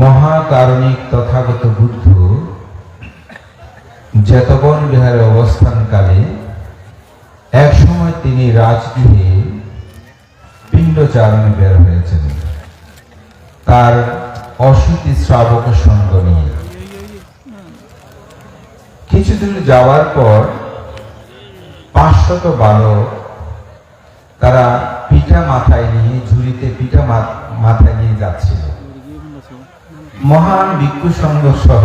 মহাকারণিক তথাগত বুদ্ধ জেতবন বিহারে অবস্থানকালে এক সময় তিনি রাজগৃহে পিণ্ডচারণে বের হয়েছেন। তার অসুতি শ্রাবক সঙ্গ নিয়ে। কিছুদূর যাওয়ার পর পাঁচশত বালক তারা পিঠা মাথায় নিয়ে ঝুড়িতে পিঠা মাথায় নিয়ে যাচ্ছিল। মহান ভিক্ষু সংঘ সহ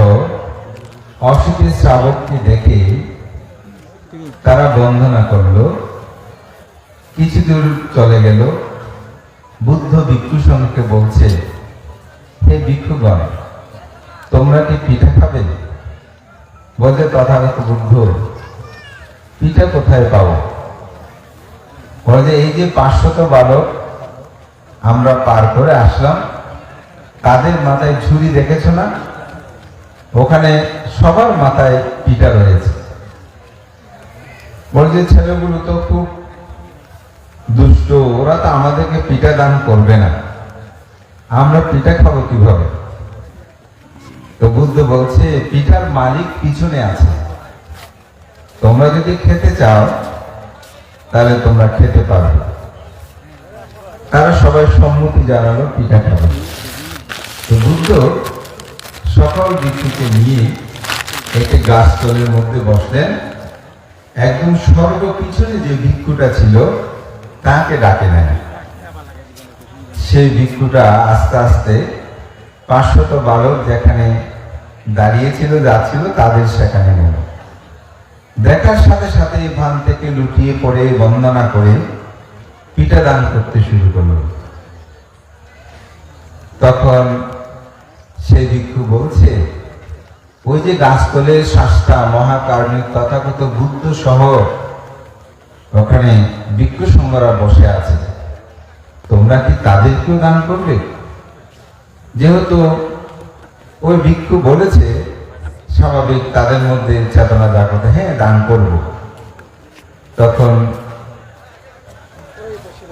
অসুখী শ্রাবককে দেখে তারা বন্দনা করল। কিছু দূর চলে গেল। বুদ্ধ ভিক্ষু সংঘকে বলছে, হে ভিক্ষুগণ, তোমরা কি পিঠা খাবে? বলতে তথাগত বুদ্ধ, পিঠা কোথায় পাবো? বলে, এই যে পাঁচশত বালক, আমরা পার করে আসলাম। তাদের মাথায় ঝুড়ি দেখেছ না? ওখানে সবার মাথায় পিঠা রয়েছে। বলছে ছেলেগুলো তো খুব দুষ্ট, ওরা তো আমাদেরকে পিঠা দান করবে না। আমরা পিঠা খাব কীভাবে? তো বুদ্ধ বলছে, পিঠার মালিক পিছনে আছে। তোমরা যদি খেতে চাও, তাহলে তোমরা খেতে পারবে। তারা সবাই সম্মতি জানালো, পিঠা খাবে। বুদ্ধ সকল ভিক্ষুকে নিয়ে একটি গাছতলের মধ্যে বসলেন। একদম সর্ব পিছনে যে ভিক্ষুটা ছিল, তাকে ডাকে নেন সেই ভিক্ষুটা আস্তে আস্তে পাঁচশত বালক যেখানে দাঁড়িয়েছিল যাচ্ছিল তাদের সেখানে গেল। দেখার সাথে সাথে ভান থেকে লুটিয়ে পড়ে, বন্দনা করে পিঠা দান করতে শুরু করল। তখন সেই ভিক্ষু বলছে, ওই যে গাছতলের শাস্তা মহাকারণিক তথাগত বুদ্ধ সহ ওখানে ভিক্ষু সংঘরা বসে আছে। তোমরা কি তাদেরকেও দান করবে? যেহেতু ওই ভিক্ষু বলেছে, স্বাভাবিক তাদের মধ্যে চেতনা জাগ্রত হ্যাঁ দান করব। তখন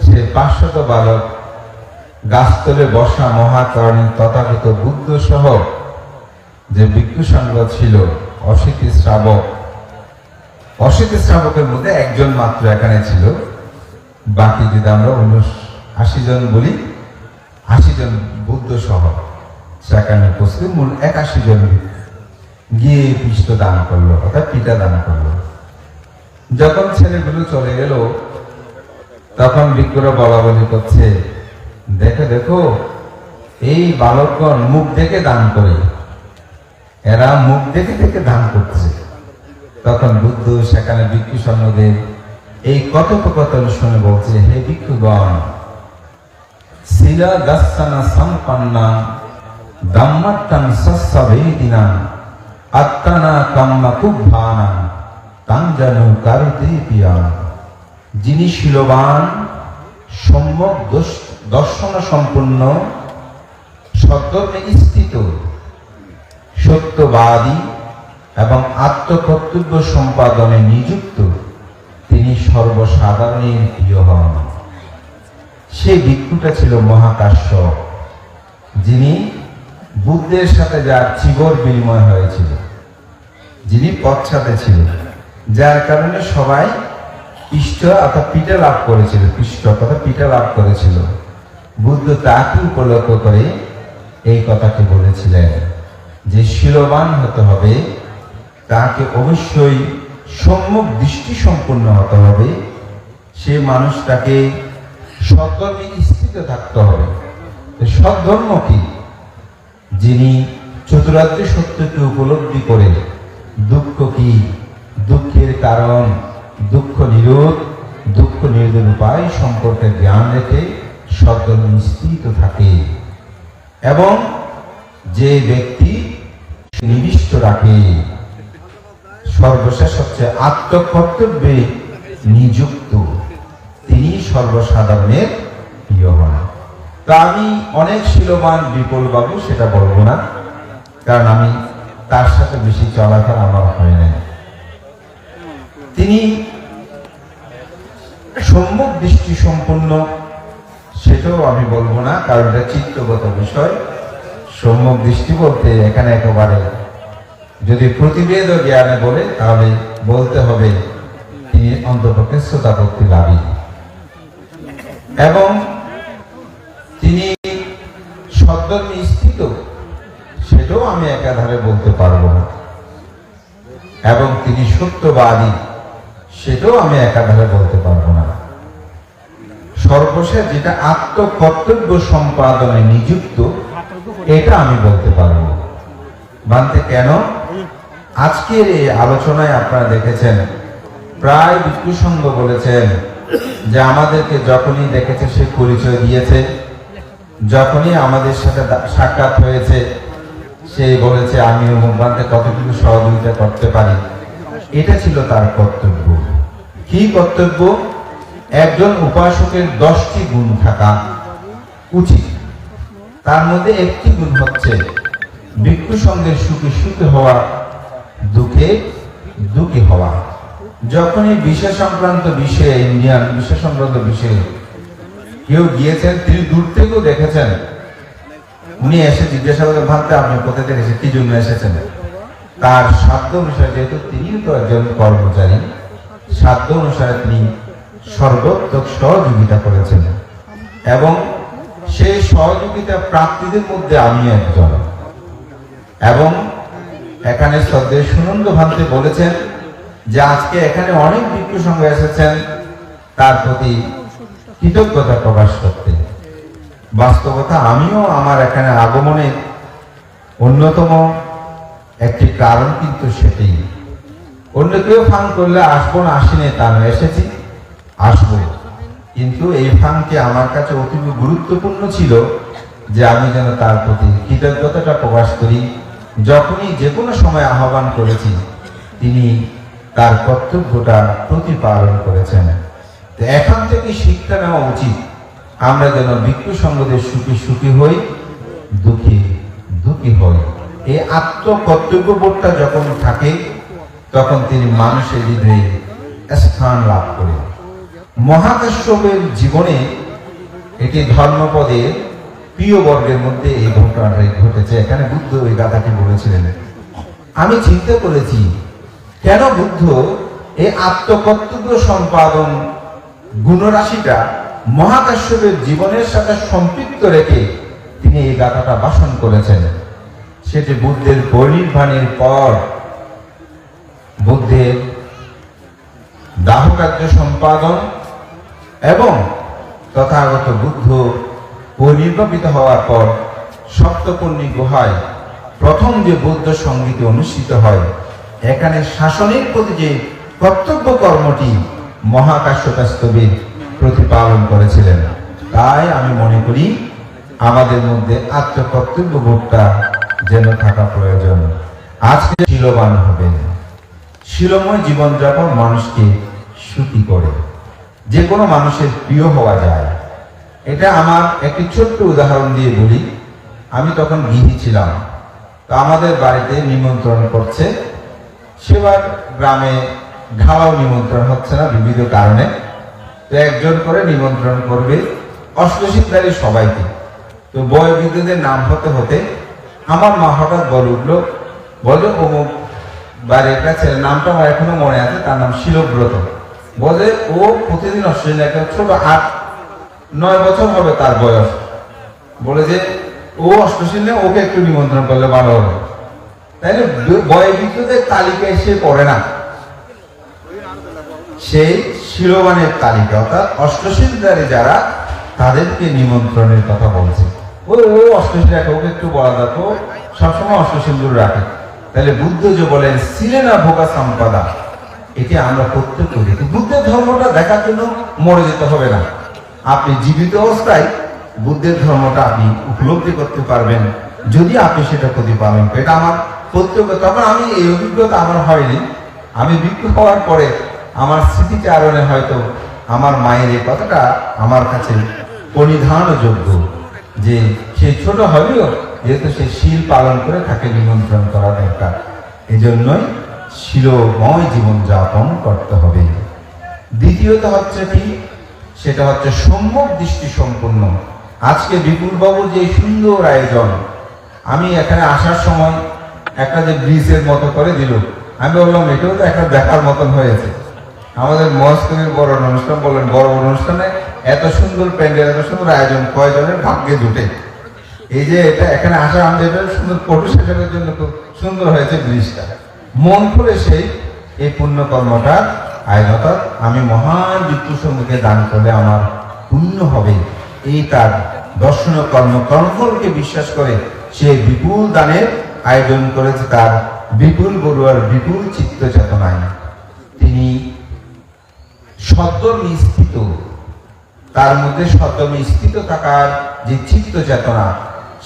সে পাঁচশত বালক গাছতলে বসা মহাকরণী তথাগত বুদ্ধ সহ যে ভিক্ষু সংঘ ছিল অশীতি শ্রাবক। অশীতি শ্রাবকের মধ্যে একজন মাত্র এখানে ছিল। বাকি যদি আমরা উনিশ আশি জন বলি, আশি জন বুদ্ধ সহ সেখানে উপস্থিত মূল একাশি জন গিয়ে পিষ্ট দান করল, অর্থাৎ পিতা দান করল। যখন ছেলেগুলো চলে গেল, তখন বিক্রয় বলা বলি করছে দেখো দেখো, এই বালকগণ মুখ দেখে দান করে। এরা মুখ দেখে দেখে দান করছে। তখন বুদ্ধ সেখানে ভিক্ষু সৈন্যদের এই কথোপকথন শুনে বলছে, হে ভিক্ষুগণ শিলা দাসানা সস্যভেদিনা আত্মানা কাম্মা কুব্বানা তাঞ্জানু পিয়া যিনি শিলবান সম্যক দর্শ- দর্শন সম্পূর্ণ সদ্যমে স্থিত সত্যবাদী এবং আত্মকর্তব্য সম্পাদনে নিযুক্ত, তিনি সর্বসাধারণের প্রিয় হন। সেই ভিক্ষুটা ছিল মহাকাশ্য যিনি বুদ্ধের সাথে যার চিবর বিনিময় হয়েছিল, যিনি পশ্চাতে ছিল যার কারণে সবাই পৃষ্ঠ অর্থাৎ পিঠে লাভ করেছিল পৃষ্ঠ অর্থাৎ পিঠে লাভ করেছিল। বুদ্ধ তাকে উপলক্ষ করে এই কথাটি বলেছিলেন যে শিলবান হতে হবে, তাকে অবশ্যই সম্মুখ দৃষ্টি সম্পন্ন হতে হবে, সে মানুষটাকে সদ্ধর্মে স্থিত থাকতে হবে। তো সদ্ধর্ম কি? যিনি চতুরাত্রি সত্যকে উপলব্ধি করে দুঃখ কি? দুঃখের কারণ দুঃখ নিরোধ, দুঃখ নিরোধের উপায় সম্পর্কে জ্ঞান রেখে সদ্ধর্মে নিশ্চিত থাকে। এবং যে ব্যক্তি নিবিষ্ট রাখে। সর্বশেষ হচ্ছে আত্মকর্তব্যে নিযুক্ত। তিনি সর্বসাধারণের প্রিয় হন। তা আমি অনেক শিলবান, বিপুল বাবু, সেটা বলব না। কারণ আমি তার সাথে বেশি চলাফেরা আমার হয় নাই। তিনি সম্মুখ দৃষ্টি সম্পন্ন সেটাও আমি বলব না, কারণ এটা চিত্তগত বিষয়। সম্যক দৃষ্টি বলতে এখানে একেবারে, যদি প্রতিবেদ জ্ঞানে বলে, তাহলে বলতে হবে তিনি অন্তপক্ষে শ্রোতাপত্তি লাভী এবং তিনি সদ্যমী স্থিত সেটাও আমি একাধারে বলতে পারব না। এবং তিনি সত্যবাদী, সেটাও আমি একাধারে বলতে পারব সর্বশেষ যেটা আত্মকর্তব্য সম্পাদনে নিযুক্ত, এটা আমি বলতে পারব। বানতে কেন? আজকের এই আলোচনায় আপনারা দেখেছেন, প্রায় বিষ্ণুসঙ্গ বলেছেন যে আমাদেরকে যখনই দেখেছে সে পরিচয় দিয়েছে, যখনই আমাদের সাথে সাক্ষাৎ হয়েছে, সে বলেছে আমি মুখবানকে কতটুকু সহযোগিতা করতে পারি? এটা ছিল তার কর্তব্য। কি কর্তব্য? একজন উপাসকের দশটি গুণ থাকা উচিত। তার মধ্যে একটি গুণ হচ্ছে ভিক্ষু সঙ্গের সুখে সুখে হওয়া, দুঃখে দুঃখী হওয়া। যখনই বিষয় সংক্রান্ত বিষয়ে, ইন্ডিয়ান বিষয় সংক্রান্ত বিষয়ে কেউ গিয়েছেন, তিনি দূর থেকেও দেখেছেন, উনি এসে জিজ্ঞাসা করে ভাবতে আপনি কোথা থেকে কি জন্য এসেছেন? তার সাধ্য অনুসারে, যেহেতু তিনি তো একজন কর্মচারী, সাধ্য অনুসারে তিনি সর্বোত্তক সহযোগিতা করেছেন। এবং সেই সহযোগিতা প্রাপ্তিদের মধ্যে আমি একজন। এবং এখানে শ্রদ্ধেয় সুনন্দ ভান্তে বলেছেন যে আজকে এখানে অনেক ভিক্ষু সঙ্গে এসেছেন তার প্রতি কৃতজ্ঞতা প্রকাশ করতে। বাস্তবতা আমিও আমার এখানে আগমনের অন্যতম একটি কারণ কিন্তু সেটি। অন্য কেউ ফান করলে আসব না, আসিনি তা এসেছি। আসব। কিন্তু এই ফানটি আমার কাছে অতি গুরুত্বপূর্ণ ছিল যে আমি যেন তার প্রতি কৃতজ্ঞতাটা প্রকাশ করি। যখনই যে কোনো সময় আহ্বান করেছি, তিনি তার কর্তব্যটা প্রতিপালন করেছেন। তো এখান থেকে শিক্ষা নেওয়া উচিত। আমরা যেন ভিক্ষু সঙ্গদের সুখী সুখী হই, দুঃখী দুঃখী হই। এই আত্মকর্তব্য বোধটা যখন থাকে, তখন তিনি মানুষের হৃদয়ে স্থান লাভ করেন। মহাকাশ্যপের জীবনে এটি ধর্মপদের প্রিয় বর্গের মধ্যে এই ঘটনাটা ঘটেছে। এখানে বুদ্ধ ওই গাথাটি বলেছিলেন। আমি চিন্তা করেছি, কেন বুদ্ধ এই আত্মকর্তব্য সম্পাদন গুণরাশিটা মহাকাশ্যপের জীবনের সাথে সম্পৃক্ত রেখে তিনি এই গাথাটা ভাষণ করেছেন? সেটি বুদ্ধের পরিনির্বাণের পর বুদ্ধের দাহ কার্য সম্পাদন এবং তথাগত বুদ্ধ পরিনির্বাপিত হওয়ার পর সপ্তপর্ণী গুহায় প্রথম যে বৌদ্ধ সংগীত অনুষ্ঠিত হয়, এখানে শাসনের প্রতি যে কর্তব্য কর্মটি মহাকাশ্যকাস্তবীর প্রতিপালন করেছিলেন। তাই আমি মনে করি আমাদের মধ্যে আত্মকর্তব্য বোধটা যেন থাকা প্রয়োজন। আজকে শিলবান হবেন। শিলময় জীবনযাপন মানুষকে সুখী করে। যে কোনো মানুষের প্রিয় হওয়া যায়। এটা আমার একটি ছোট্ট উদাহরণ দিয়ে বলি। আমি তখন গৃহী ছিলাম। তো আমাদের বাড়িতে নিমন্ত্রণ করছে। সেবার গ্রামে ঘাওয়াও নিমন্ত্রণ হচ্ছে না বিবিধ কারণে। তো একজন করে নিমন্ত্রণ করবে অষ্টশীলদারি সবাইকে। তো বয় বৃদ্ধদের নাম হতে হতে আমার মা হঠাৎ বলে উঠল, বলে অমুক বাড়ির ছেলের নামটা আমার এখনও মনে আছে, তার নাম শিলব্রত। বলে, ও প্রতিদিন অস্ট্রেলিয়া একটা ছোট আট, নয় বছর হবে তার বয়স। বলে যে, ও অষ্টশীলে ওকে একটু নিমন্ত্রণ করলে ভালো হবে। তাইলে বয় বিদ্যুতের তালিকায় সে পড়ে না। সেই শিরোবানের তালিকা, অর্থাৎ অষ্টশীলদারে যারা, তাদেরকে নিমন্ত্রণের কথা বলছে। ও ও অষ্টশীল ওকে একটু বলা দেখো সবসময় অষ্টশীলগুলো রাখে। তাহলে বুদ্ধ যে বলেন, সিলেনা ভোগা সম্পাদা। এটি আমরা প্রত্যেক করি। বুদ্ধের ধর্মটা দেখার জন্য মরে যেতে হবে না। আপনি জীবিত অবস্থায় বুদ্ধের ধর্মটা আপনি উপলব্ধি করতে পারবেন। যদি আপনি সেটা প্রতিপালন এটা আমার প্রত্যেক তখন আমি এই অভিজ্ঞতা আমার হয়নি। আমি বিক্ষু হওয়ার পরে আমার স্মৃতিচারণে হয়তো আমার মায়ের এই কথাটা আমার কাছে পরিধানযোগ্য যে সে ছোট হলেও যেহেতু সে শিল পালন করে তাকে নিমন্ত্রণ করা দরকার। এই জন্যই শিলময় জীবন যাপন করতে হবে। দ্বিতীয়ত হচ্ছে কি? সেটা হচ্ছে সম্যক দৃষ্টি সম্পন্ন আজকে বিপুল বাবুর যে সুন্দর আয়োজন, আমি এখানে আসার সময় একটা যে ব্রিজের মতো করে দিল। আমি বললাম এটাও তো একটা দেখার মতন হয়েছে। আমাদের মস্করের বড় অনুষ্ঠান বললেন বড় অনুষ্ঠানে এত সুন্দর প্যান্ডেল, এত সুন্দর আয়োজন, কয়জনের ভাগ্যে জুটে। এই যে এটা এখানে আসা আমাদের সুন্দর ফটো সেশনের জন্য খুব সুন্দর হয়েছে ব্রিজটা। মন করে সেই এই পুণ্য কর্মটা আয়োজক আমি মহান সম্মুখে দান করলে আমার পুণ্য হবে। এই তার দর্শন কর্ম কর্মফলকে বিশ্বাস করে সে বিপুল দানের আয়োজন করেছে তার বিপুল বড়ুয়ার বিপুল চিত্ত চেতনায়। তিনি সদ্যমী স্থিত তার মধ্যে সদ্যমী স্থিত থাকার যে চিত্ত চেতনা,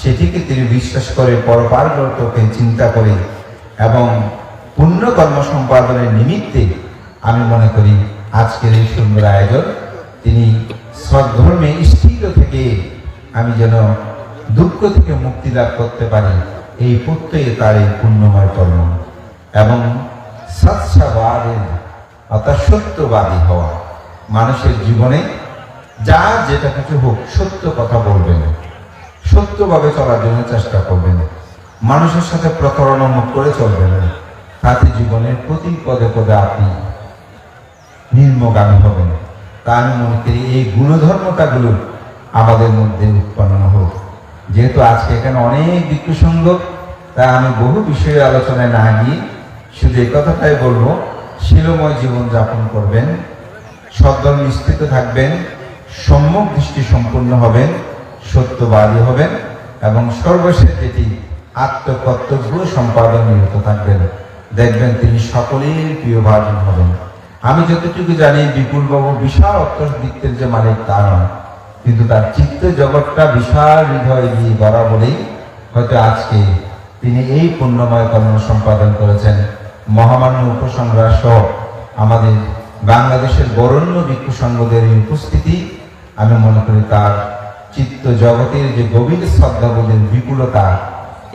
সেটিকে তিনি বিশ্বাস করে পরপারগতকে চিন্তা করে এবং পুণ্য কর্ম সম্পাদনের নিমিত্তে আমি মনে করি আজকের এই সুন্দর আয়োজন, তিনি সদ্ধর্মে স্থির থেকে আমি যেন দুঃখ থেকে মুক্তি লাভ করতে পারি, এই প্রত্যয়ে তার এই পুণ্যময় কর্ম এবং সৎসাবাদের অর্থাৎ সত্যবাদী হওয়া মানুষের জীবনে যা যেটা কিছু হোক সত্য কথা বলবেন, সত্যভাবে চলার জন্য চেষ্টা করবেন, মানুষের সাথে প্রতারণা মুখ করে চলবেন। তাতে জীবনের প্রতি পদে পদে আপনি নির্মগামী হবেন। তা আমি মনে করি এই গুণধর্মতাগুলো আমাদের মধ্যে উৎপন্ন হোক। যেহেতু আজকে এখানে অনেক সঙ্গ তা আমি বহু বিষয়ে আলোচনায় না গিয়ে শুধু এই কথাটাই বলব শিলময় জীবনযাপন করবেন সদ্দল নিশ্চিত থাকবেন, সম্যক দৃষ্টি সম্পূর্ণ হবেন, সত্যবাদী হবেন এবং সর্বশেষ যেটি আত্মকর্তব্য সম্পাদন নিরত থাকবেন। দেখবেন তিনি সকলের প্রিয় ভাজন হবেন। আমি যতটুকু জানি বিপুল বাবু বিশাল অর্থবিত্তের যে মালিক তা নয়। কিন্তু তার চিত্ত জগৎটা বিশাল হৃদয় দিয়ে গড়া বলেই হয়তো আজকে তিনি এই পুণ্যময় কর্ম সম্পাদন করেছেন। মহামান্য উপসংগ্রাস সহ আমাদের বাংলাদেশের বরণ্য ভিক্ষু সংঘদের এই উপস্থিতি, আমি মনে করি তার চিত্ত জগতের যে গভীর শ্রদ্ধাবোধের বিপুলতা,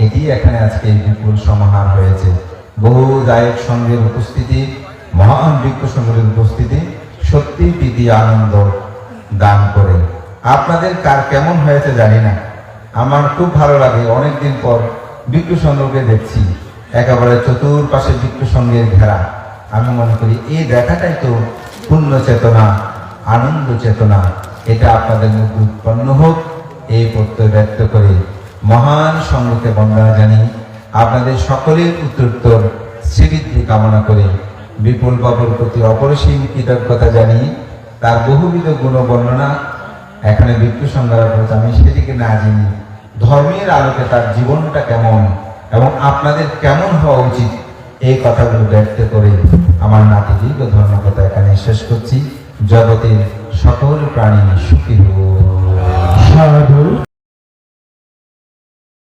এটি এখানে আজকে বিপুল সমাহার হয়েছে। বহু দায়ক সঙ্গের উপস্থিতি, মহান বৃক্ষ সংঘের উপস্থিতি, সত্যি প্রীতি, আনন্দ দান করে। আপনাদের কার কেমন হয়েছে জানি না। আমার খুব ভালো লাগে, অনেকদিন পর ভিক্ষু সংঘকে দেখছি। একেবারে চতুর্পাশে ভিক্ষু সংঘের ঘেরা। আমি মনে করি, এই দেখাটাই তো পূর্ণ চেতনা, আনন্দ চেতনা। এটা আপনাদের মধ্যে উৎপন্ন হোক, এই প্রত্যয় ব্যক্ত করে মহান সঙ্গকে বন্দনা জানি আপনাদের সকলের উত্তরোত্তর শ্রীবৃদ্ধি কামনা করে বিপুল বাবুর প্রতি অপরিসীম কৃতজ্ঞতা জানিয়ে তার বহুবিধ গুণ বর্ণনা এখানে বিক্ষু সংগ্রহ করেছে আমি সেটিকে না জানি ধর্মের আলোকে তার জীবনটা কেমন এবং আপনাদের কেমন হওয়া উচিত এই কথাগুলো ব্যক্ত করে আমার নাতি দীর্ঘ ধর্মকথা এখানে শেষ করছি। জগতের সকল প্রাণী সুখী হোক।